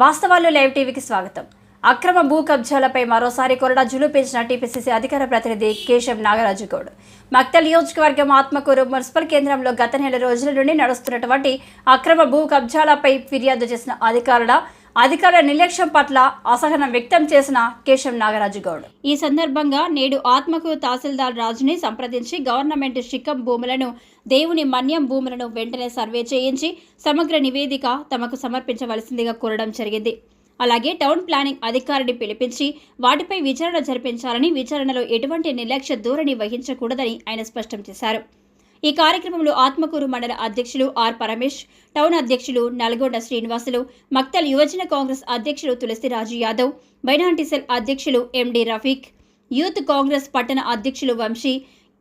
వాస్తవాలు లైవ్ టీవీకి స్వాగతం. అక్రమ భూ కబ్జాలపై మరోసారి కొరడా జులుపించిన టీపీసీసీ అధికార ప్రతినిధి కేశవ్ నాగరాజు గౌడ్ మక్తల్ నియోజకవర్గం ఆత్మకూరు మున్సిపల్ కేంద్రంలో గత నెల రోజుల నుండి నడుస్తున్నటువంటి అక్రమ భూ కబ్జాలపై ఫిర్యాదు చేసిన అధికారుల అధికారుల నిర్లక్ష్యం పట్ల అసహనం వ్యక్తం చేసిన కేశవ్ నాగరాజు గౌడ్. ఈ సందర్భంగా నేడు ఆత్మకూరు తహసీల్దార్ రాజుని సంప్రదించి గవర్నమెంట్ శిఖం భూములను దేవుని మన్యం భూములను వెంటనే సర్వే చేయించి సమగ్ర నివేదిక తమకు సమర్పించవలసిందిగా కోరడం జరిగింది. అలాగే టౌన్ ప్లానింగ్ అధికారిని పిలిపించి వాటిపై విచారణ జరిపించాలని విచారణలో ఎటువంటి నిర్లక్ష్య ధోరణి వహించకూడదని ఆయన స్పష్టం చేశారు. ఈ కార్యక్రమంలో ఆత్మకూరు మండల అధ్యక్షులు ఆర్ పరమేష్ టౌన్ అధ్యక్షులు నల్గొండ శ్రీనివాసులు మక్తల్ యువజన కాంగ్రెస్ అధ్యక్షులు తులసిరాజు యాదవ్ బైనాంటిసెల్ అధ్యక్షులు ఎండి రఫీక్ యూత్ కాంగ్రెస్ పట్టణ అధ్యక్షులు వంశీ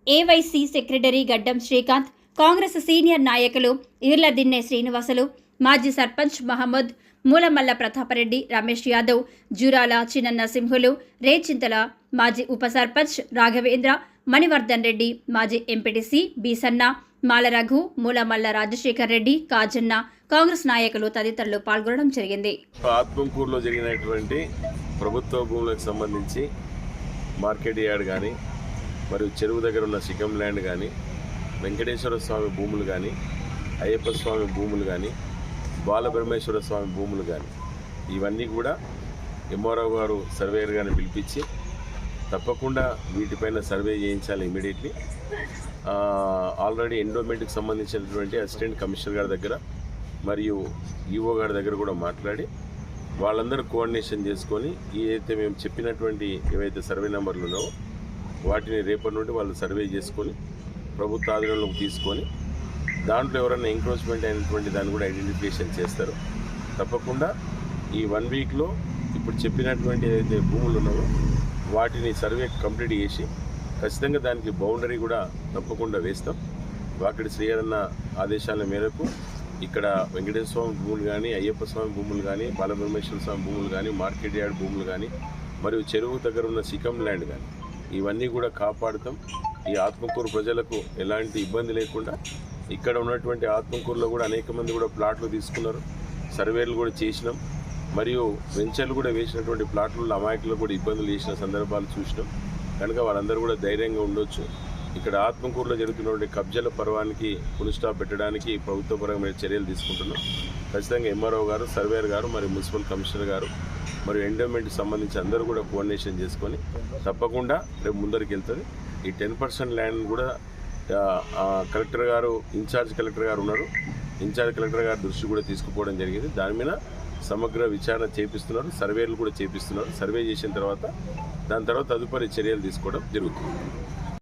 ఏవైసీ సెక్రటరీ గడ్డం శ్రీకాంత్ కాంగ్రెస్ సీనియర్ నాయకులు ఈర్లదిన్నే శ్రీనివాసులు మాజీ సర్పంచ్ మహమ్మద్ మూలమల్ల ప్రతాపరెడ్డి రమేష్ యాదవ్ జూరాల చిన్నన్న సింహులు రేచింతల మాజీ ఉప సర్పంచ్ రాఘవేంద్ర మణివర్ధన్ రెడ్డి మాజీ ఎంపీటీసీ బీసన్న మాలరఘు మూలమల్ల రాజశేఖర్ రెడ్డి కాజన్న కాంగ్రెస్ నాయకులు తదితరులు పాల్గొనడం జరిగింది. ఆత్మకూరులో జరిగినటువంటి ప్రభుత్వ భూములకు సంబంధించి మార్కెట్ యార్డ్ కానీ మరియు చెరువు దగ్గర ఉన్న సిగం ల్యాండ్ కానీ వెంకటేశ్వర స్వామి భూములు కానీ అయ్యప్ప స్వామి భూములు కానీ బాలబ్రహ్మేశ్వర స్వామి భూములు కానీ ఇవన్నీ కూడా ఎంఆర్ఓ గారు సర్వేయర్ గారిని పిలిపించి తప్పకుండా వీటిపైన సర్వే చేయించాలి ఇమీడియట్లీ. ఆల్రెడీ ఎండోమెంట్కి సంబంధించినటువంటి అసిస్టెంట్ కమిషనర్ గారి దగ్గర మరియు ఈఓ గారి దగ్గర కూడా మాట్లాడి వాళ్ళందరూ కోఆర్డినేషన్ చేసుకొని ఏదైతే మేము చెప్పినటువంటి ఏవైతే సర్వే నెంబర్లు ఉన్నావో వాటిని రేపటి నుండి వాళ్ళు సర్వే చేసుకొని ప్రభుత్వ ఆధీనంలోకి తీసుకొని దాంట్లో ఎవరైనా ఎంక్రోచ్మెంట్ అయినటువంటి దాన్ని కూడా ఐడెంటిఫికేషన్ చేస్తారు. తప్పకుండా ఈ వన్ వీక్లో ఇప్పుడు చెప్పినటువంటి ఏదైతే భూములు ఉన్నావో వాటిని సర్వే కంప్లీట్ చేసి ఖచ్చితంగా దానికి బౌండరీ కూడా తప్పకుండా వేస్తాం. వాకిడి శ్రీయన్న ఆదేశాల మేరకు ఇక్కడ వెంకటేశ్వర స్వామి భూములు కానీ అయ్యప్ప స్వామి భూములు కానీ బాలబ్రహ్మేశ్వర స్వామి భూములు కానీ మార్కెట్ యార్డ్ భూములు కానీ మరియు చెరువు దగ్గర ఉన్న సికం ల్యాండ్ కానీ ఇవన్నీ కూడా కాపాడుతాం. ఈ ఆత్మకూరు ప్రజలకు ఎలాంటి ఇబ్బంది లేకుండా ఇక్కడ ఉన్నటువంటి ఆత్మకూరులో కూడా అనేక మంది కూడా ప్లాట్లు తీసుకున్నారు. సర్వేలు కూడా చేసినాం. మరియు వెంచర్లు కూడా వేసినటువంటి ప్లాట్లలో అమాయకులు కూడా ఇబ్బందులు చేసిన సందర్భాలు చూసినాం. కనుక వాళ్ళందరూ కూడా ధైర్యంగా ఉండొచ్చు. ఇక్కడ ఆత్మకూరులో జరుగుతున్నటువంటి కబ్జాల పర్వానికి పులి పెట్టడానికి ప్రభుత్వపరమైన చర్యలు తీసుకుంటున్నాం. ఖచ్చితంగా ఎంఆర్ఓ గారు సర్వేయర్ గారు మరియు మున్సిపల్ కమిషనర్ గారు మరియు ఎండోమెంట్కి సంబంధించి అందరూ కూడా కోఆర్డినేషన్ చేసుకొని తప్పకుండా రేపు ముందరికి వెళ్తుంది. ఈ టెన్ పర్సెంట్ ల్యాండ్ కూడా ఆ, collector garu in charge collector garu ఉన్నారు. ఇన్ఛార్జ్ కలెక్టర్ గారి దృష్టి కూడా తీసుకుపోవడం జరిగింది. దాని మీద సమగ్ర విచారణ చేపిస్తున్నారు సర్వేలు కూడా చేపిస్తున్నారు. సర్వే చేసిన తర్వాత దాని తర్వాత తదుపరి చర్యలు తీసుకోవడం జరుగుతుంది.